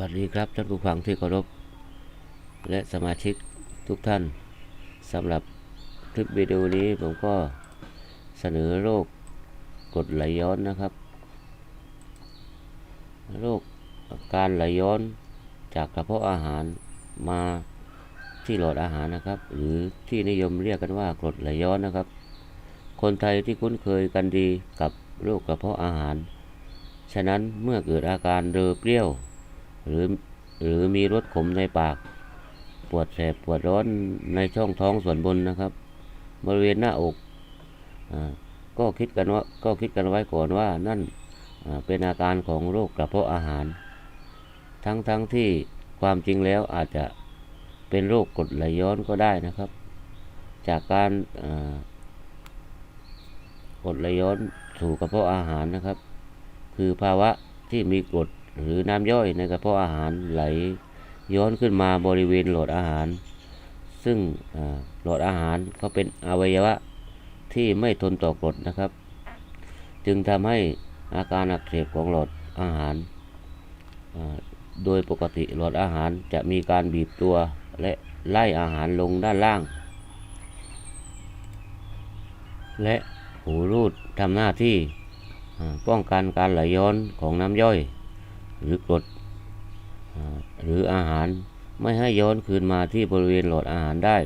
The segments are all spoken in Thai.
วัสดีครับท่านผู้ฟังที่เคารพ และสมาชิกทุกท่านสำหรับคลิปวิดีโอนี้ผมก็เสนอโรคกรดไหลย้อนนะครับ โรคการไหลย้อนจากกระเพาะอาหารมาที่หลอดอาหารนะครับ หรือที่นิยมเรียกกันว่ากรดไหลย้อนนะครับ คนไทยที่คุ้นเคยกันดีกับโรคกระเพาะอาหาร ฉะนั้นเมื่อเกิดอาการเรอเปรี้ยว หรือหรือมีรสขมในปาก ปวดแสบปวดร้อนในช่องท้องส่วนบนนะครับ บริเวณหน้าอกอก็คิดกันว่าก็คิดกันไว้ก่อนว่านั่นเป็นอาการของโรคกระเพาะอาหาร ทั้งทั้งที่ความจริงแล้วอาจจะเป็นโรคกรดไหลย้อนก็ได้นะครับ จากการกรดไหลย้อนสู่กระเพาะอาหารนะครับ คือภาวะที่มีกรด หรือน้ำย่อยในกระเพาะอาหารไหลย้อนขึ้นมาบริเวณหลอดอาหาร ซึ่งหลอดอาหารก็เป็นอวัยวะที่ไม่ทนต่อกรดนะครับ จึงทำให้อาการอักเสบของหลอดอาหาร โดยปกติหลอดอาหารจะมีการบีบตัวและไล่อาหารลงด้านล่าง และหูรูดทำหน้าที่ป้องกันการไหลย้อนของน้ำย่อย หรือกรดหรืออาหารไม่ให้ย้อนคืนมาที่บริเวณหลอดอาหารได้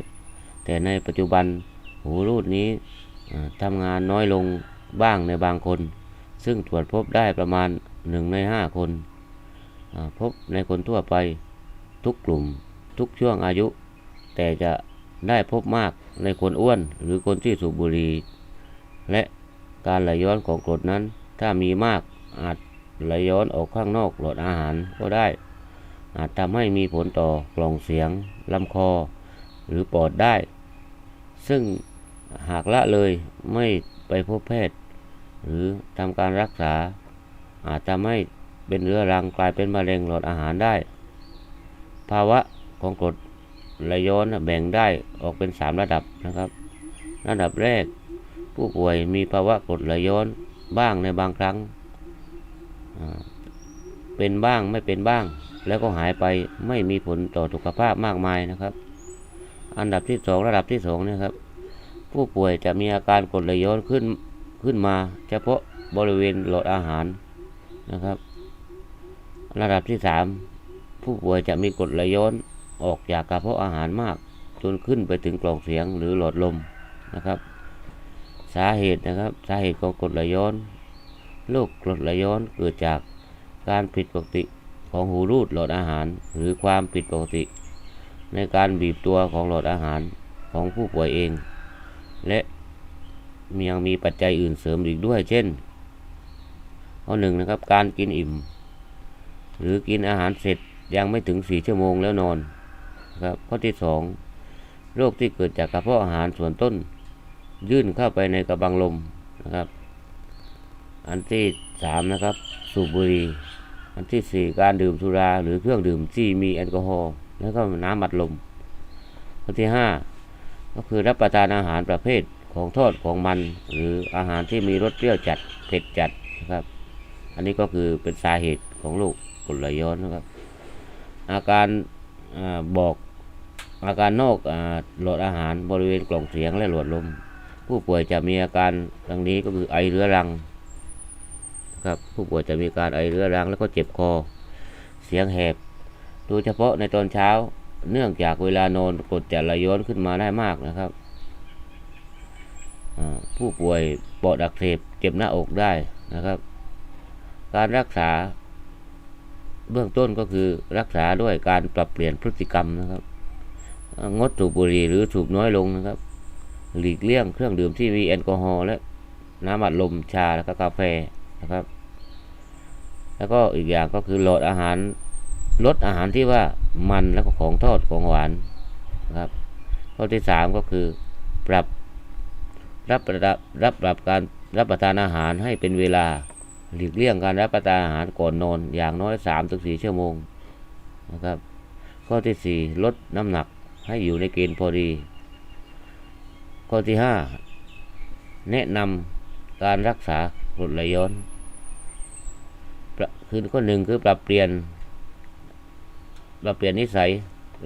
แต่ในปัจจุบันหูรูดนี้ทำงานน้อยลงบ้างในบางคน ซึ่งตรวจพบได้ประมาณหนึ่งในห้าคน พบในคนทั่วไปทุกกลุ่มทุกช่วงอายุ แต่จะได้พบมากในคนอ้วนหรือคนที่สูบบุหรี่และการไหลย้อนของกรดนั้น ถ้ามีมากอาจ ไหลย้อนออกข้างนอกหลอดอาหารก็ได้ อาจทำให้มีผลต่อกล่องเสียงลำคอ หรือปอดได้ ซึ่งหากละเลยไม่ไปพบแพทย์ หรือทำการรักษา อาจทำให้เป็นเรื้อรังกลายเป็นมะเร็งหลอดอาหารได้ ภาวะของกรดไหลย้อนแบ่งได้ออกเป็น 3 ระดับนะครับ ระดับแรก ผู้ป่วยมีภาวะกรดไหลย้อนบ้างในบางครั้ง เป็นบ้างไม่เป็นบ้าง แล้วก็หายไปไม่มีผลต่อสุขภาพมากมายนะครับ อันดับที่สองระดับที่สองนะครับ ผู้ป่วยจะมีอาการกดไหลย้อนขึ้นขึ้นมา เฉพาะบริเวณหลอดอาหารนะครับ ระดับที่สามผู้ป่วยจะมีกดไหลย้อนออกจากกระเพาะอาหารมากจนขึ้นไปถึงกล่องเสียงหรือหลอดลมนะครับ สาเหตุนะครับ สาเหตุของกดไหลย้อน โรคกรดไหลย้อนเกิดจากการผิดปกติของหูรูดหลอดอาหาร หรือความผิดปกติ ในการบีบตัวของหลอดอาหารของผู้ป่วยเอง และยังมีปัจจัยอื่นเสริมอีกด้วย เช่น ข้อหนึ่งนะครับ การกินอิ่ม หรือกินอาหารเสร็จยังไม่ถึงสี่ชั่วโมงแล้วนอนครับข้อที่สองโรคที่เกิดจากกระเพาะอาหารส่วนต้น ยื่นเข้าไปในกระบังลมนะครับ อันที่สามนะครับ สูบบุหรี่อันที่สี่การดื่มสุราหรือเครื่องดื่มที่มีแอลกอฮอล์แล้วก็น้ำบัดลมอันที่ห้าก็คือรับประทานอาหารประเภทของทอดของมัน หรืออาหารที่มีรสเปรี้ยวจัดเผ็ดจัดนะครับ อันนี้ก็คือเป็นสาเหตุของโรคกรดไหลย้อนนะครับ อาการอาบอกอาการนอกอาหลอดอาหารบริเวณกล่องเสียงและหลอดลม ผู้ป่วยจะมีอาการดังนี้ก็คือไอเรื้อรัง ครับผู้ป่วยจะมีการไอเรื้อรังแล้วก็เจ็บคอ เสียงแหบ โดยเฉพาะในตอนเช้า เนื่องจากเวลานอนกรดจะไหลย้อนขึ้นมาได้มากนะครับ ผู้ป่วยปอดอักเสบเจ็บหน้าอกได้นะครับ การรักษาเบื้องต้นก็คือรักษาด้วยการปรับเปลี่ยนพฤติกรรมนะครับ งดสูบบุหรี่หรือสูบน้อยลงนะครับ หลีกเลี่ยงเครื่องดื่มที่มีแอลกอฮอล์และน้ำอัดลมชาแล้วก็กาแฟ นะครับ แล้วก็อีกอย่างก็คือลดอาหารลดอาหารที่ว่ามันแล้วก็ของทอดของหวานนะครับข้อที่สามก็คือปรับรับประรับปรับการรับประทานอาหารให้เป็นเวลาหลีกเลี่ยงการรับประทานอาหารก่อนนอนอย่างน้อยสามถึงสี่ชั่วโมงนะครับ ข้อที่สี่ลดน้ำหนักให้อยู่ในเกณฑ์พอดี ข้อที่ห้าแนะนำการรักษากรดไหลย้อน คือข้อหนึ่งคือปรับเปลี่ยนปรับเปลี่ยนนิสัย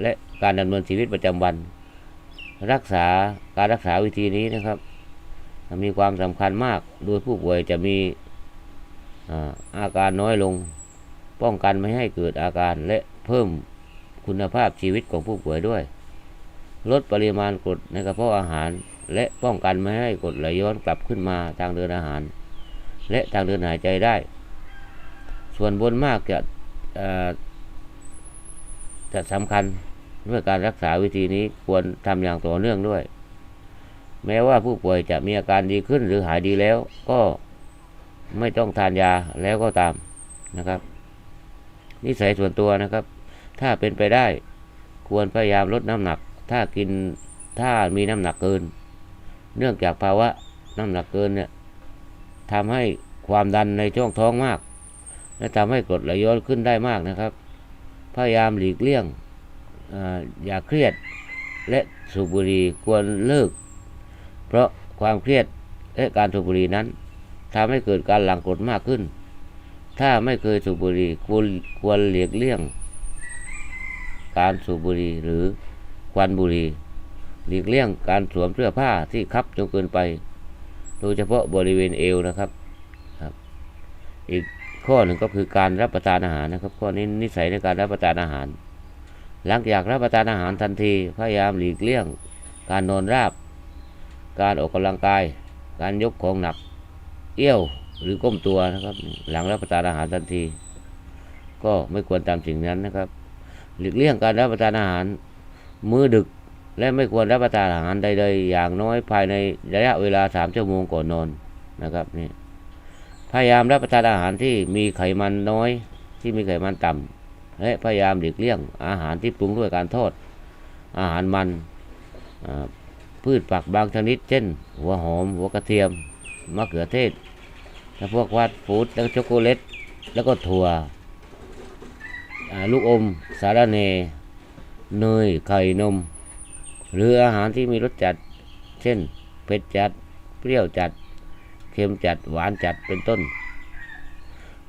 และการดำเนินชีวิตประจำวัน รักษาการรักษาวิธีนี้นะครับ มีความสำคัญมากโดยผู้ป่วยจะมีอาอาการน้อยลง ป้องกันไม่ให้เกิดอาการและเพิ่มคุณภาพชีวิตของผู้ป่วยด้วย ลดปริมาณกรดในกระเพาะอาหาร และป้องกันไม่ให้กรดไหลย้อนกลับขึ้นมาทางเดินอาหาร และทางเดินหายใจได้ ส่วนบนมากจะจะสำคัญเมื่อการรักษาวิธีนี้ควรทำอย่างต่อเนื่องด้วย แม้ว่าผู้ป่วยจะมีอาการดีขึ้นหรือหายดีแล้ว ก็ไม่ต้องทานยาแล้วก็ตามนะครับ นิสัยส่วนตัวนะครับ ถ้าเป็นไปได้ควรพยายามลดน้ำหนัก ถ้ากินถ้ามีน้ำหนักเกิน เนื่องจากภาวะน้ำหนักเกินเนี่ยทำให้ความดันในช่องท้องมาก และทำให้กรดไหลย้อนขึ้นได้มากนะครับ พยายามหลีกเลี่ยงออย่าเครียดและสูบบุหรี่ควรเลิก เพราะความเครียดและการสูบบุหรี่นั้นทำให้เกิดการหลั่งกรดมากขึ้น ถ้าไม่เคยสูบบุหรี่ควรควรหลีกเลี่ยง การสูบบุหรี่หรือควันบุหรี่หลีกเลี่ยงการสวมเสื้อผ้าที่คับจนเกินไป โดยเฉพาะบริเวณเอวนะครับครับ อีก ข้อหนึ่งก็คือการรับประทานอาหารนะครับ ข้อนี้นิสัยในการรับประทานอาหาร หลังจากรับประทานอาหารทันทีพยายามหลีกเลี่ยง การนอนราบ การออกกำลังกาย การยกของหนัก เอี้ยวหรือก้มตัวนะครับ หลังรับประทานอาหารทันที ก็ไม่ควรตามสิ่งนั้นนะครับ หลีกเลี่ยงการรับประทานอาหาร มื้อดึกและไม่ควรรับประทานอาหารใดๆอย่างน้อยภายในระยะเวลาสามชั่วโมงก่อนนอนนะครับนี่ พยายามรับประทานอาหารที่มีไขมันน้อย ที่มีไขมันต่ำและพยายามหลีกเลี่ยง อาหารที่ปรุงด้วยการทอด อาหารมันพืชผักบางชนิด เช่น หัวหอม หัวกระเทียมมะเขือเทศและพวกวัดฟู้ดแล้วก็ช็อกโกแลตแล้วก็ถั่วลูกอม สาระเนเนยไข่นม หรืออาหารที่มีรสจัด เช่น เผ็ดจัด เปรี้ยวจัด เค็มจัดหวานจัดเป็นต้น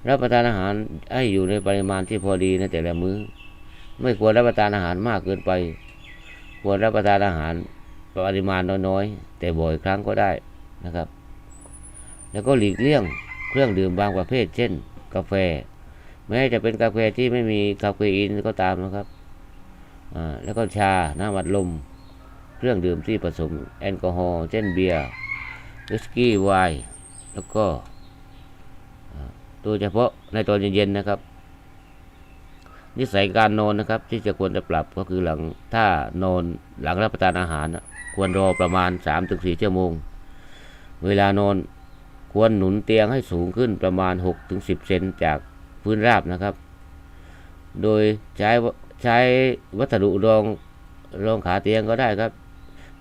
รับประทานอาหารให้อยู่ในปริมาณที่พอดีในแต่ละมื้อ ไม่ควรรับประทานอาหารมากเกินไป ควรรับประทานอาหารปริมาณน้อยๆ แต่บ่อยครั้งก็ได้นะครับ แล้วก็หลีกเลี่ยงเครื่องดื่มบางประเภท เช่น กาแฟ แม้จะเป็นกาแฟที่ไม่มีคาเฟอีนก็ตามนะครับแล้วก็ชา น้ำอัดลม เครื่องดื่มที่ผสมแอลกอฮอล์ เช่นเบียร์ สกี้ไวน์แล้วก็อ่าโดยเฉพาะในตอนเย็นๆนะครับ นิสัยการนอนนะครับ ที่จะควรจะปรับก็คือหลังถ้านอนหลังรับประทานอาหาร ควรรอประมาณ 3-4ชั่วโมง เวลานอนควรหนุนเตียงให้สูงขึ้นประมาณ 6-10 เซนจากพื้นราบนะครับ โดยใช้ใช้วัสดุรองรองขาเตียงก็ได้ครับ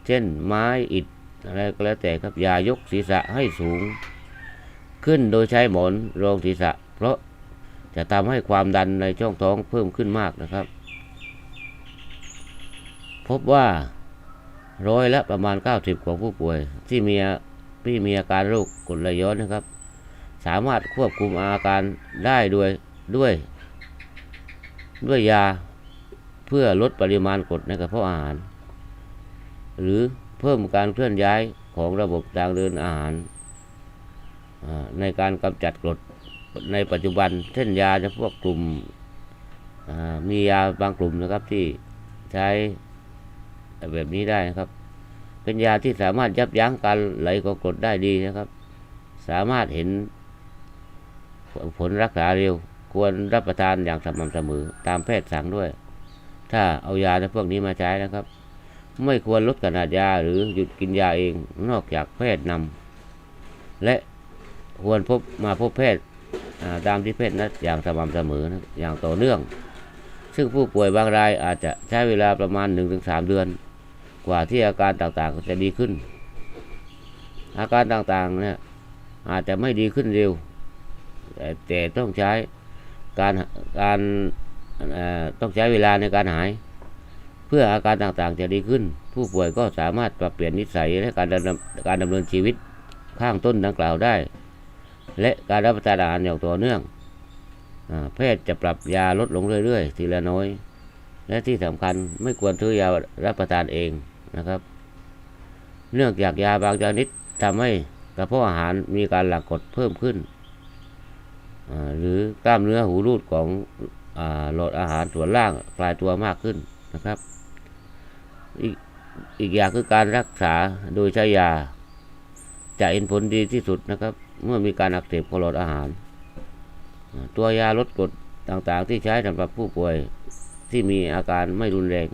เช่นไม้อิฐ อะไรก็แล้วแต่ครับอย่ายกศีรษะให้สูง ขึ้นโดยใช้หมอนรองศีรษะ เพราะจะทำให้ความดันในช่องท้องเพิ่มขึ้นมากนะครับ พบว่าร้อยละประมาณ 90 ของผู้ป่วย ที่มีที่มีอาการโรคกรดไหลย้อนนะครับ สามารถควบคุมอาการได้ด้วยด้วย ด้วยยาเพื่อลดปริมาณกรดในกระเพาะอาหาร หรือ เพิ่มการเคลื่อนย้ายของระบบทางเดินอาหาร ในการกำจัดกรดในปัจจุบันเช่นยาเฉพาะกลุ่มมียาบางกลุ่มนะครับที่ใช้แบบนี้ได้นะครับ เป็นยาที่สามารถยับยั้งการไหลของกรดได้ดีนะครับ สามารถเห็นผลรักษาเร็ว ควรรับประทานอย่างสม่ำเสมอตามแพทย์สั่งด้วย ถ้าเอายาในพวกนี้มาใช้นะครับ ไม่ควรลดขนาดยาหรือหยุดกินยาเองนอกจากแพทย์นำและควรพบมาพบแพทย์อ่าตามที่แพทย์นัดอย่างสม่ำเสมอนะอย่างต่อเนื่อง ซึ่งผู้ป่วยบางรายอาจจะใช้เวลาประมาณ 1-3 เดือน กว่าที่อาการต่างๆจะดีขึ้น อาการต่างๆเนี่ยอาจจะไม่ดีขึ้นเร็ว แต่แต่ต้องใช้การการต้องใช้เวลาในการหาย เพื่ออาการต่างๆจะดีขึ้น ผู้ป่วยก็สามารถปรับเปลี่ยนนิสัยและการดำเนการดำเนินชีวิตข้างต้นดังกล่าวได้ และการรับประทานอาหารอย่างต่อเนื่องอแพทย์จะปรับยาลดลงเรื่อยๆ ทีละน้อย และที่สำคัญไม่ควรซื้อยารับประทานเองนะครับ เนื่องจากยาบางชนิดทำให้กระเพาะอาหารมีการหลั่งกรดเพิ่มขึ้น หรือกล้ามเนื้อหูรูดของอหลอดอาหารส่วนล่างกลายตัวมากขึ้นนะครับ อีกอีกอย่างคือการรักษาโดยใช้ยา จะเห็นผลดีที่สุดนะครับ เมื่อมีการอักเสบของหลอดอาหาร ตัวยาลดกรดต่างๆ ที่ใช้สำหรับผู้ป่วยที่มีอาการไม่รุนแรง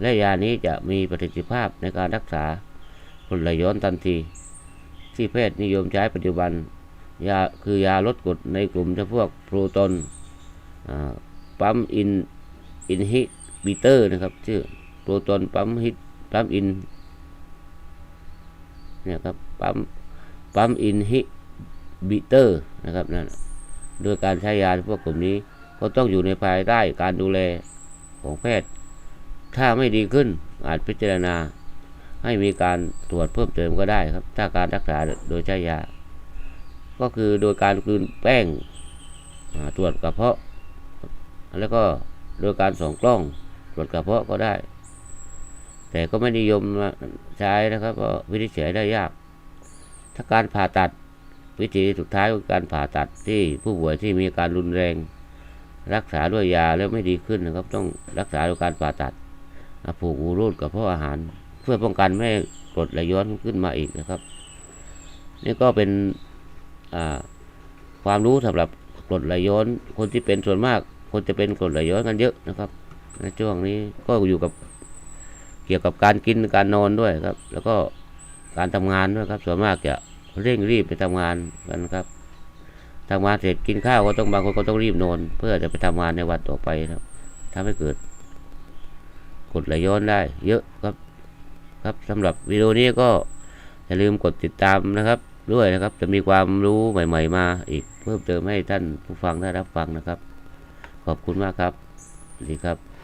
และยานี้จะมีประสิทธิภาพในการรักษากรดไหลย้อนทันที ที่แพทย์นิยมใช้ปัจจุบันยาคือยาลดกรดในกลุ่มจำพวกโปรตอนปั๊มอินอินฮิบิเตอร์นะครับชื่อ โปรตอนปั๊มฮิตปั๊มอินเนี่ยครับปั๊มปั๊มอินฮิบิเตอร์นะครับนั่นโดยการใช้ยาพวกกลุ่มนี้ก็ต้องอยู่ในภายใต้การดูแลของแพทย์ ถ้าไม่ดีขึ้นอาจพิจารณา ให้มีการตรวจเพิ่มเติมก็ได้ครับ ถ้าการรักษาโดยใช้ยา ก็คือโดยการกลืนแป้งตรวจกระเพาะ แล้วก็โดยการส่องกล้องตรวจกระเพาะก็ได้ แต่ก็ไม่นิยมใช้นะครับเพราะวินิจฉัยได้ยาก ถ้าการผ่าตัดวิธีสุดท้ายคือการผ่าตัดที่ผู้ป่วยที่มีอาการรุนแรง รักษาด้วยยาแล้วไม่ดีขึ้นนะครับ ต้องรักษาด้วยการผ่าตัดผูกหูรูดกับเพาะอาหาร เพื่อป้องกันไม่ให้กรดไหลย้อนขึ้นมาอีกนะครับ นี่ก็เป็นความรู้สำหรับกรดไหลย้อน คนที่เป็นส่วนมาก คนจะเป็นกรดไหลย้อนกันเยอะนะครับในช่วงนี้ก็อยู่กับ เกี่ยวกับการกินการนอนด้วยครับ แล้วก็การทำงานด้วยครับ ส่วนมากจะเร่งรีบไปทำงานกันครับทำงานเสร็จกินข้าวก็ต้องบางคนก็ต้องรีบนอน เพื่อจะไปทำงานในวันต่อไปครับทำให้เกิดกดไหลย้อนได้ เยอะครับ ครับสำหรับวิดีโอนี้ก็อย่าลืมกดติดตามนะครับ ด้วยนะครับ จะมีความรู้ใหม่ ๆ มาอีกเพิ่มเติมให้ท่านผู้ฟังได้รับฟังนะครับ ขอบคุณมากครับสวัสดีครับ